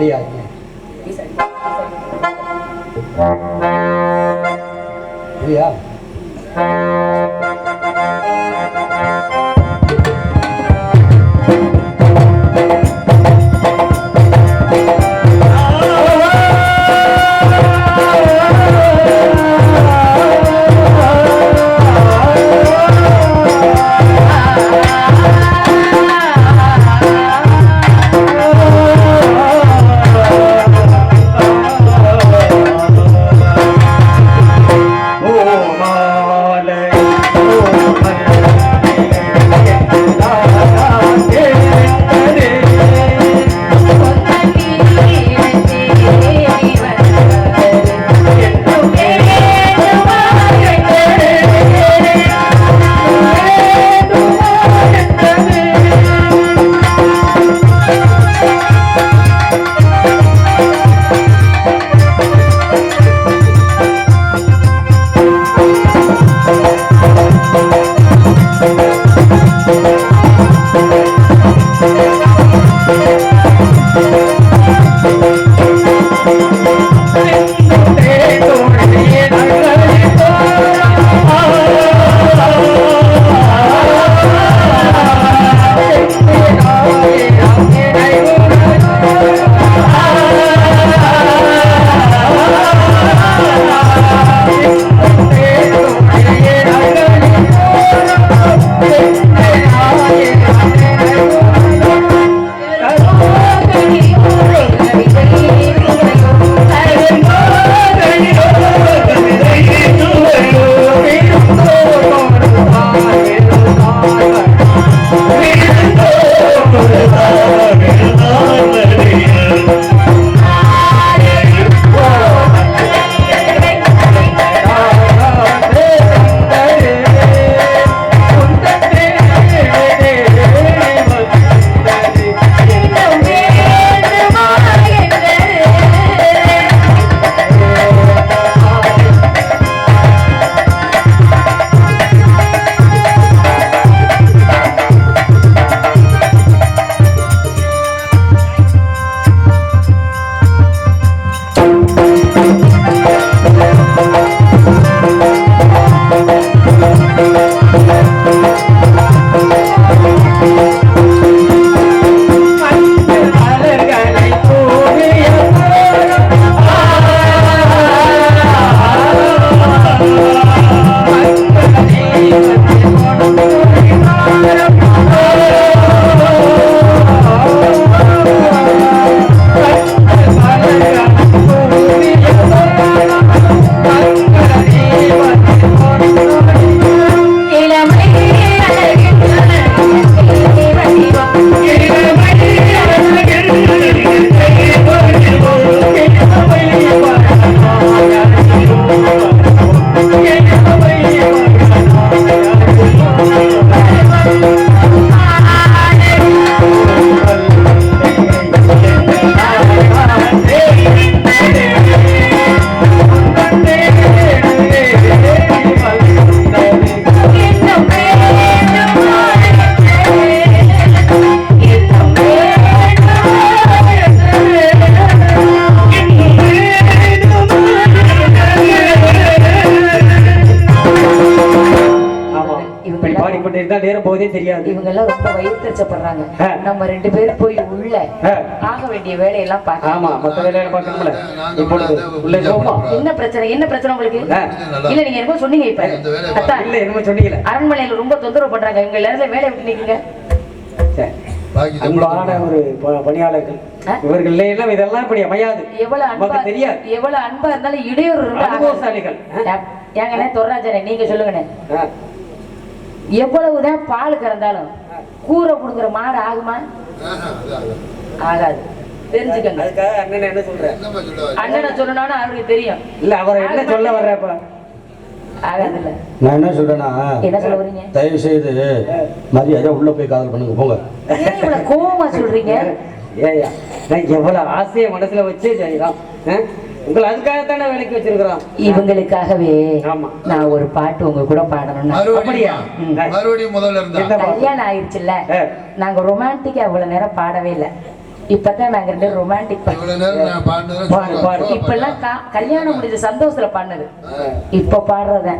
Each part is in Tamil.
கிடையாது இல்லையா ஆமா ஆ. நம்ம ரெண்டு பேரும் போய் உள்ள. ஆக வேண்டிய வேலையெல்லாம் பார்க்க ஆமா மத்த வேலையில பார்க்கணும்ல இப்பொழுது உள்ளே போமா? என்ன பிரச்சனை? என்ன பிரச்சனை உங்களுக்கு. இல்ல நீங்க என்னமோ சொன்னீங்க இப்ப. அத்தா இல்ல என்னமோ சொன்னீங்களே அரண்மனையில ரொம்ப தொந்தரவு பண்றாங்க. இவங்க எல்லாரும் வேலையை விட்டு நிக்கீங்க சரி. பாக்கி அன்பான ஒரு ப- பணியாளர்கள். ஆ? இவர்கள் எல்லாம் இதெல்லாம் இப்படி அமையாது. எவ்வளவு அன்பா நமக்கு தெரியாது. எவ்வளவு அன்பா இருந்தாலும் இடையூறு. அனுபவசாலிகள்? ஏங்கண்ணே தொர்ராஜனே நீங்க சொல்லுங்கண்ணே. எவ்வளவுதான் பால் கறந்தாலும் கூரை கொடுக்குற மாடு ஆகுமா? ஆகாது. தெரிஞ்சுக்கங்க. அதுக்காக அண்ணன் என்ன சொல்றேன்? என்னம்மா சொல்ல அண்ணனை சொல்லணும்னு அவருக்கு தெரியும். இல்ல அவர் என்ன சொல்ல வர்றப்ப? ஆகாது இல்ல நான் என்ன சொல்றேன்னா என்ன சொல்ல வரீங்க? தயவு செய்து மரியாதை உள்ள போய் காதல் பண்ணுங்க போங்க. இவ்வளவு கோவமா சொல்றீங்க? ஏயா நான் எவ்வளவு ஆசையை மனசுல வச்சு செய்யலாம் உங்களை அதுக்காகத்தானே வேலைக்கு வச்சிருக்கிறோம். இவங்களுக்காகவே ஆமா. நான் ஒரு பாட்டு உங்க கூட பாடணும்னா. அப்படியா? மறுபடியும் முதல்ல இருந்தா? கல்யாணம் ஆயிடுச்சுல்ல. நாங்க ரொமான்டிக்கா இவ்வளவு நேரம் பாடவே இல்லை. இப்பதான் நாங்க ரெண்டு ரொமான்டிக் இப்ப எல்லாம் கா- கல்யாணம் முடிஞ்ச சந்தோஷத்துல பாடினது. இப்ப பாடுறத.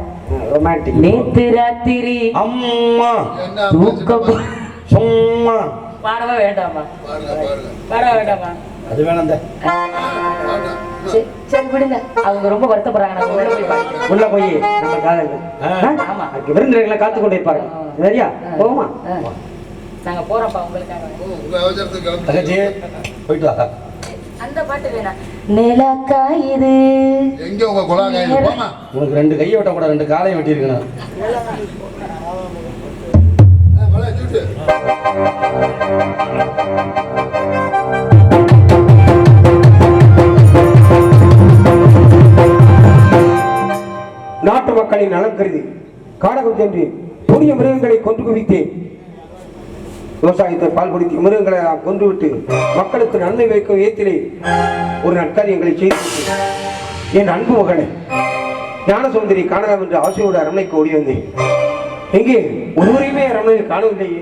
ரொமான்டிக் நேத்து ராத்திரி அம்மா. தூக்கம் சும்மா. பாடவா வேண்டாமா. பாட வேண்டாமா அது வேணாம். சரி, சரி விடுங்க. அவங்க ரொம்ப வருத்தப்படுறாங்க. உள்ள போய் பாடிக்கிறோம் உள்ள போய் நம்ம காதல். ஆமா. விருந்தினர்களை காத்து கொண்டு இருப்பாங்க. சரியா? போமா. நாங்க போறோம்ப்பா உங்களுக்காக. உங்க அவசரத்துக்கு கிளம்புங்க. தங்கச்சி போயிட்டு வா அந்த பாட்டு வேணாம். நிலக்கா இது எங்க உங்க குழாங்க போமா உனக்கு ரெண்டு கையை வெட்ட கூட ரெண்டு காலையும் வெட்டியிருக்கணும். ஆ, காடகம் சென்று புதிய மிருகங்களை கொன்று குவித்தேன் விவசாயத்தை பால்படுத்தி மிருகங்களை நாம் கொன்றுவிட்டு மக்களுக்கு நன்மை வைக்கும் விதத்திலே ஒரு நற்காரியங்களை செய்து என் அன்பு மகனே ஞான காணலாம் என்று ஆசையோடு அரண்மனைக்கு ஓடி வந்தேன். எங்கே? ஒருவரையுமே அரண்மனையில் காணவில்லையே.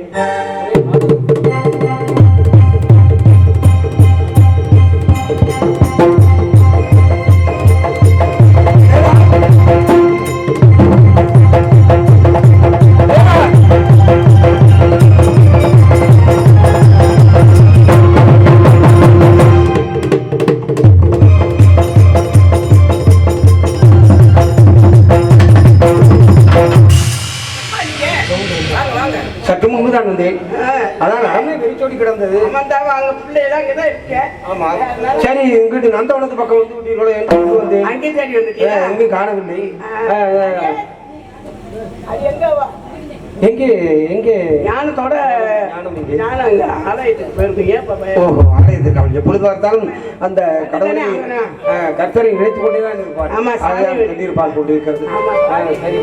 அதான்? வெறிச்சோடி கிடந்தது. ஆமா. சரி இங்கிட்டு நந்தவனத்து பக்கம் வந்து விட்டீர்களோ என்று கொண்டு வந்தேன்? அங்கே தேடி எங்கும் காணவில்லை. அது எங்க வா- எங்கே எங்கே? ஞானத்தோட ஞானம் எங்கே? ஆலயத்துக்கு போயிருக்கு ஏன் பாப்பா? ஓஹோ ஆலயத்திற்கு அவள் எப்பொழுது பார்த்தாலும் அந்த கடவுளை கர்த்தரை நினைத்துக் கொண்டே தான் இருப்பார் ஆமா, சாமி. அதுதான் தண்ணீர் பால் கொண்டு இருக்கிறது ஆமா, ஆ, சரி.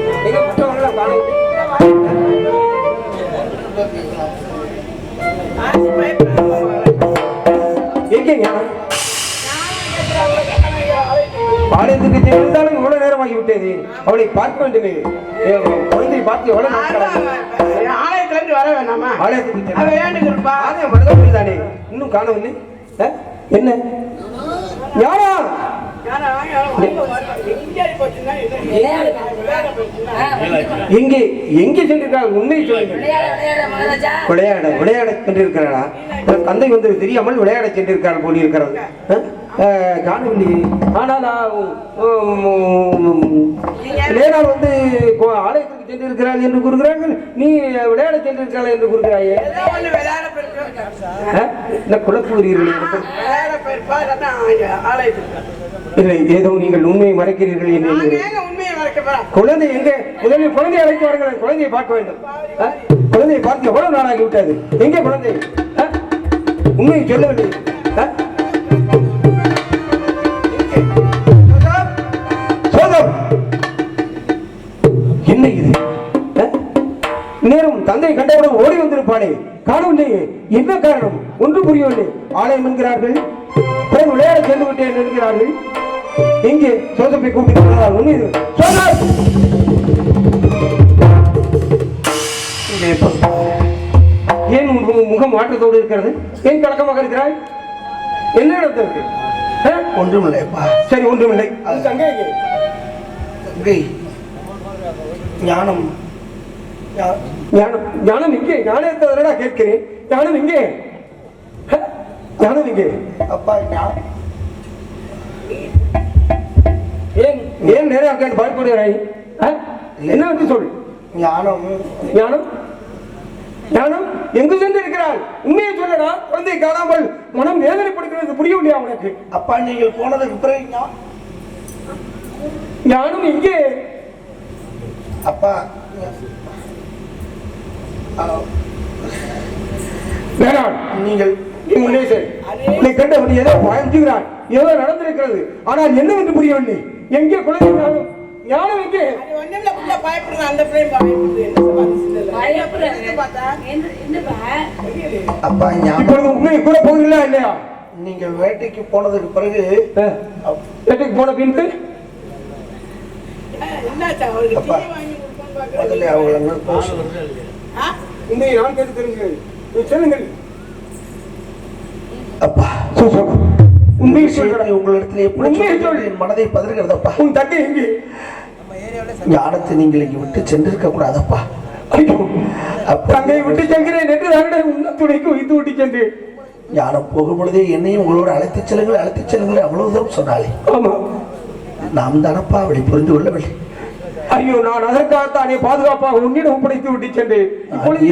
எங்க புத்தகங்கள்லாம் காணவில்லை. ஆசி பயப்படாம வா. எங்கே ஞானம் ஆலயத்துக்கு சென்றிருந்தாலும் இவ்வளவு நேரமாகி விட்டது அவளை பார்க்க வேண்டுமே ஏ, குழந்தையை பார்த்து எவ்வளவு நாட்கள் ஆகுது? ஆனா, ஆலயத்துல இருந்து வர வேணாமா ஆலயத்துக்கு ஆலயம் மருதமொழி தானே இன்னும் காணவில்லை? என்ன ஞானா ஞானம் எங்கே எங்கே சென்றிருக்கிறாள் உண்மையை விளையாட விளையாட சென்றிருக்கிறாளா? தந்தை வந்து தெரியாமல் விளையாட சென்றிருக்கிறாள் போல் இருக்கிறது. காணவில்லை ஆனால் லேனால் வந்து கோ- ஆலயத்துக்கு சென்றிருக்கிறாள் என்று கூறுகிறார்கள். நீ விளையாட சென்றிருக்கிறாள் என்று கூறுகிறாயே. ஏதோ ஒண்ணு இல்லை ஏதோ நீங்கள் உண்மையை மறைக்கிறீர்கள் என்று? குழந்தை எங்கே? முதலில் குழந்தையை அழைத்து வாருங்கள். குழந்தையை பார்க்க வேண்டும்? குழந்தையை பார்த்து எவ்வளவு நாளாகி விட்டது? எங்கே குழந்தை? உண்மையை சொல்லவில்லை. என்ன இது? நேரம் தந்தை கண்டவுடன் ஓடி வந்திருப்பானே காணவில்லையே. என்ன காரணம்? ஒன்று புரியவில்லை. ஆலயம் என்கிறார்கள். பிறகு விளையாட சென்று விட்டேன் என்கிறார்கள். எங்கே சோதப்பை கூப்பிட்டு! இங்கே ஏன் உன் முகம் மாற்றத்தோடு இருக்கிறது? ஏன் கலக்கமாக இருக்கிறாய்? என்ன நடந்திருக்கு ஆ? ஒன்றுமில்லைப்பா. சரி ஒன்றுமில்லை. அது எங்கே? தங்கை. ஞானம். ஞானம். ஞானம் இங்கே. ஞானத்தோடா கேட்கிறேன். ஞானம் இங்கே? ஞானம் இங்கே. அப்பா ஞா- ஏன் ஏன் நேரம் கேட்டு பயப்படுகிறாய்? என்ன வந்து சொல்? ஞானம். ஞானம்? ஞானம்? எங்கு சென்று இருக்கிறாள் உண்மையை சொல்லடா குழந்தை காணாமல் மனம் வேதனைப்படுகிறது புரியவில்லையா உனக்கு? அப்பா நீங்கள் போனதுக்கு பிறகு ஞானம். எங்கே? அப்பா வேணாம் நீங்கள் நீ முன்னே செல். உன்னை கண்டவன் ஏதோ பயந்துகிறான் ஏதோ நடந்திருக்கிறது. ஆனால் என்னவென்று புரியவில்லை. எங்கே குழந்தை ஞானம் எங்கே? அது ஒண்ணுமில்ல, புள்ள பயப்படுது, அந்த பிள்ளையும் பயப்படுது. அப்பா இப்பொழுது உண்மையை கூட போகிறீங்களா இல்லையா? நீங்கள் வேட்டைக்கு போனதுக்கு பிறகு வீட்டுக்கு போன பின்பு? அப்பா. டீ வாங்கி கொடுப்போம்னு முதல்ல. அவங்கள? உண்மையை நான் கேட்டு தெரிஞ்சுங்கள் நீ சொல்லுங்கள். அப்பா. உண்மையை விஷயத்தை உங்களிடத்தில் எப்படி உண்மையை சொல்வது சொல். என் மனதை பதறுகிறதப்பா உன் தங்கை எங்கே? ஞானத்தை நீங்கள் இங்கே விட்டு சென்றிருக்க கூடாதப்பா. தங்கையை விட்டு செல்கிறேன் என்று தாங்கள் உன்ன துணைக்கு வைத்து விட்டு சென்றேன். ஞானம் போகும் பொழுதே என்னையும் உங்களோட அழைத்துச் செல்லுங்கள் அழைத்துச் செல்லுங்கள் அவ்வளவு தூரம் சொன்னாலே. ஆமா. நாம் தானப்பா அவளை புரிந்து கொள்ளவில்லை. ஐயோ நான் அதற்காகத்தானே பாதுகாப்பாக உன்னிடம் ஒப்படைத்து விட்டு சென்றேன். இப்பொழுது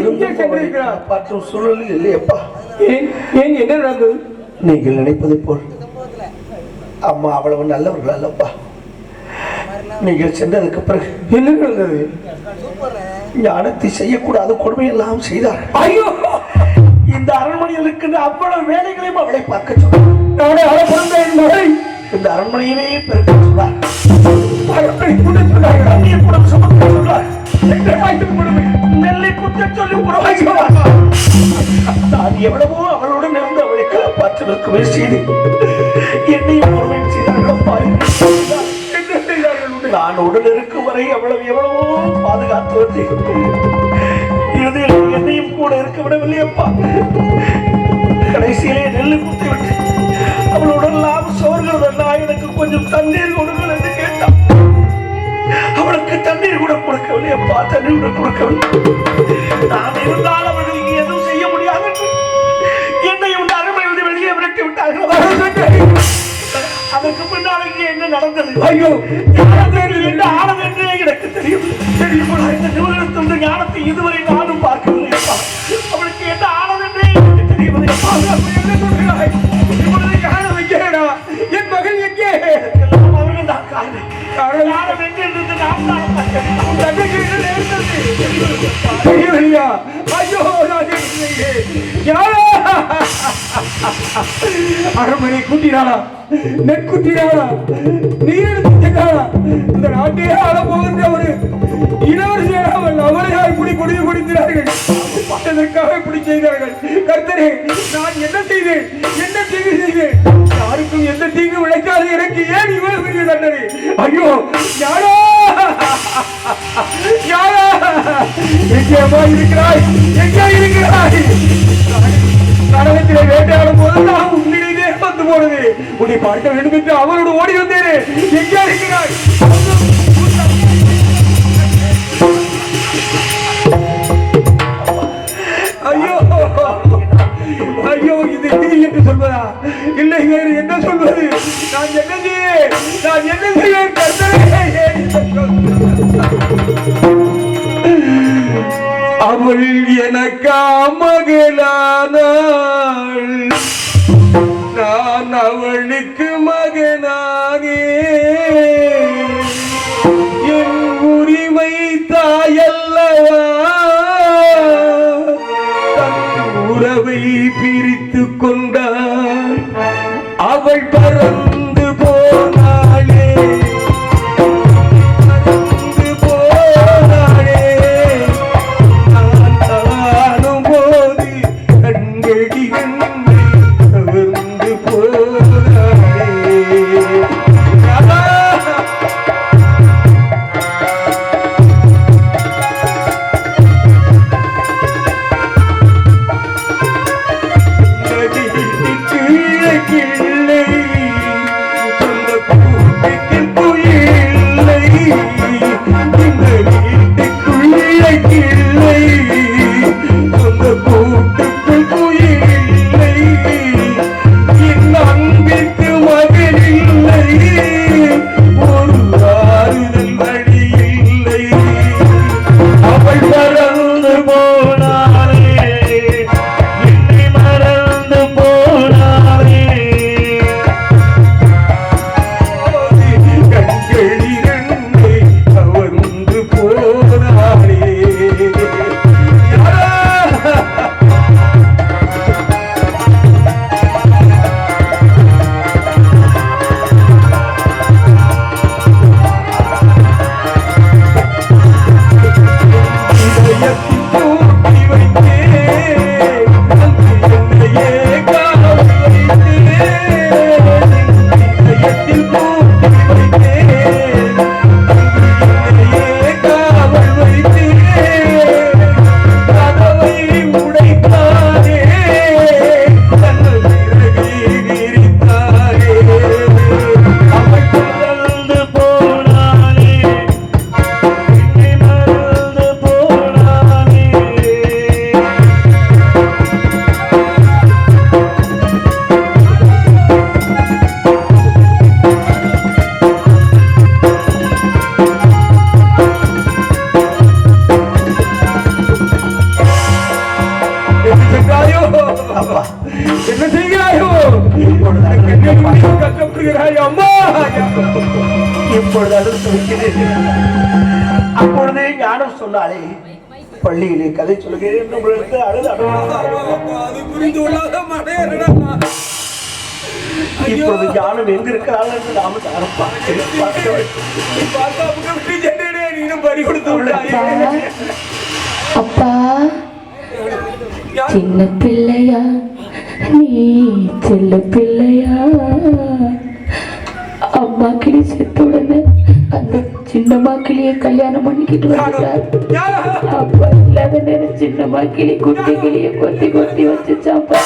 சூழலில் இல்லையப்பா. ஏன் ஏன் என்ன நடந்தது? நீங்கள் நினைப்பதை போல் அம்மா அவ்வளவு நல்லவர்கள் அல்லப்பா நீங்கள் சென்றதுக்கு பிறகு இல்லைங்கிறது நடந்தது? ஞானத்தை செய்யக்கூடாத கொடுமையெல்லாம் செய்தார் ஐயோ! இந்த அரண்மனையில் இருக்கின்ற அவ்வளவு வேலைகளையும் அவளை பார்க்க சொன்னார். நானே என் இந்த அரண்மனையவே பெருக்க சொன்னார். அழப்பை கூட சுமக்க சொன்னார். நெல்லை சொல்லி உறவை சொன்னார். நான் எவ்வளவோ அவளை காப்பாற்றுவதற்கு முயற்சி செய்து என்னையும் பொறுமையும் செய்தார்களப்பா செய்தார்கள் உன்னை? நான் உடல் இருக்கும் வரை எவ்வளவு எவ்வளவோ பாதுகாத்து வந்தேன் இறுதியில் என்னையும் கூட இருக்க விடவில்லை அப்பா. கடைசியிலே நெல்லு குத்தி விட்டு அவள் உடலாம் சோர்கிறதெல்லாம் எனக்கு கொஞ்சம் தண்ணீர் கொடுங்கள் என்று கேட்டான். அவளுக்கு தண்ணீர் கூட கொடுக்கவில்லை அப்பா. தண்ணீர் கூட கொடுக்கவில்லை. நான் ஐயோ ஞானத்தை என்ன ஆனது என்றே எனக்கு தெரியும். தெரியும் இந்த நிமிடத்திலிருந்து ஞானத்தை இதுவரை நானும் பார்க்கவில்லை அவளுக்கு என்ன ஆனது என்றே எனக்கு தெரியும் அப்படி என்ன சொல்கிறாய்? இப்பொழுது ஞானம் எங்கேடா? என் மகள் எங்கே? அவர்கள் தான் காரணம். ஞானம் நாம் தான் தெரியவில்லையா? ஐயோ, நான் யாரா? அரண்மனை கூட்டினாளா? நெற்குட்டினாளா இந்த நாட்டையே ஆள ஒரு இளவரசியாக அவள் அவளையா இப்படி குடிந்து குடிக்கிறார்கள். அதற்காக இப்படி செய்தார்கள். கர்த்தரே நான் என்ன செய்தேன்? என்ன தீங்கு செய்தேன்? யாருக்கும் எந்த தீங்கு விளைக்காது. எனக்கு ஏன் இவ்வளவு பெரிய தண்டனை? ஐயோ யாரோ? யாரா? எங்கே இருக்கிறாய்? எங்கே இருக்கிறாய்? கடவுள் உன்னை பார்க்க வேண்டும் என்று அவரோடு ஓடி வந்தேனே. எங்கே இருக்கிறாய். ஐயோ. ஐயோ இது நீ என்று சொல்வதா? இல்லை வேறு என்ன சொல்வது? நான் என்ன செய்வேன்? நான் என்ன செய்வேன் கர்த்தரே? அவள் எனக்கு மகளானாள் நான் அவளுக்கு மகனானே ஞானம் சொன்னாலே பள்ளியிலே கதை சொல்கிறேன் உங்களுக்கு அழுது இப்பொழுது ஞானம் எங்க இருக்கிறாள் என்று நாம. அப்பா. சின்ன பிள்ளையா. நீ செல்ல பிள்ளையா. அம்மா கிளி செத்த உடனே அந்த சின்னம்மா கிளிய கல்யாணம் பண்ணிக்கிட்டு வந்துட்டார் அப்பா இல்லாத நேரம் சின்னம்மா கிளி குட்டி கிளிய கொத்தி கொத்தி வச்சுச்சாப்பா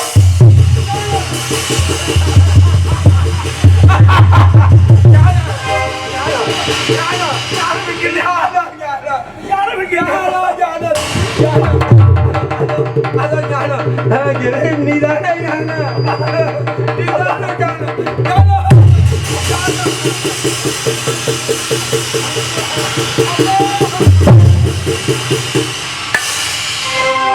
நீதானே